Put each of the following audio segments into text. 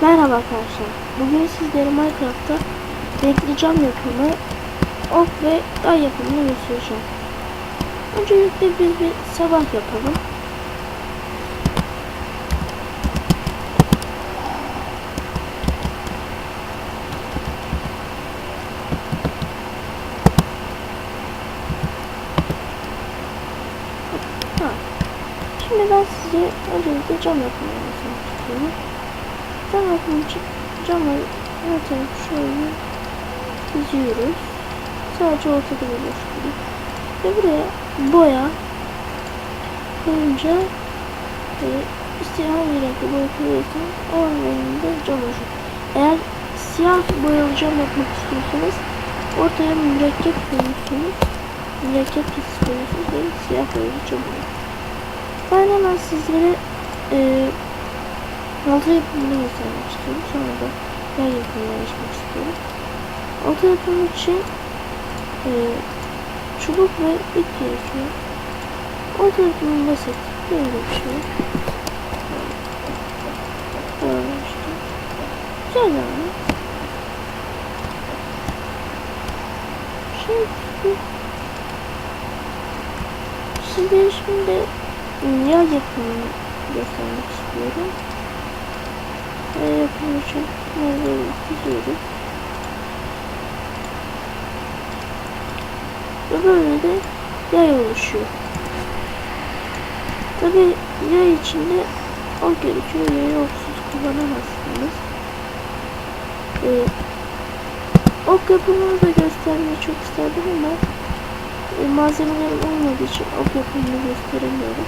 Merhaba arkadaşlar. Bugün sizlere Minecraft'ta renkli cam yapımı, ok ve ay yapımını göstereceğim. Öncelikle biz bir sabah yapalım. Ha. Şimdi ben size öncelikle cam yapımını göstermek istiyorum. Cam yapımı için camı zaten şöyle diziyoruz. Sadece ortada bir boşluk. Ve buraya boya koyunca e, isteyen hangi renkli boya koyuyorsan o renginde cam olacak. Eğer siyah boyalı cam yapmak istiyorsanız ortaya mürekkep koyuyorsunuz. Mürekkep kesisi koyuyorsunuz ve siyah boyalı cam oluyor. Ben hemen sizlere e, altı yapımını göstermek istiyorum. Sonra da yer yapımına geçmek istiyorum. Altı yapımı için e, çubuk ve ip gerekiyor. Altı yapımı basit. Böyle bir şey. Böyle işte. Güzel yani. Şimdi sizlere şimdi yağ yapımını göstermek istiyorum. Yağ yapımı için bunları diziyoruz. Ve böyle de yay oluşuyor. Tabi yay içinde ok gerekiyor. Yayı oksuz kullanamazsınız. Ee, ok yapımını da göstermeyi çok isterdim ama e, malzemelerim olmadığı için ok yapımını gösteremiyorum.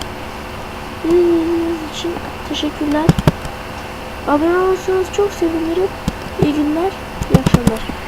İzlediğiniz için teşekkürler. Abone olursanız çok sevinirim. İyi günler, iyi akşamlar.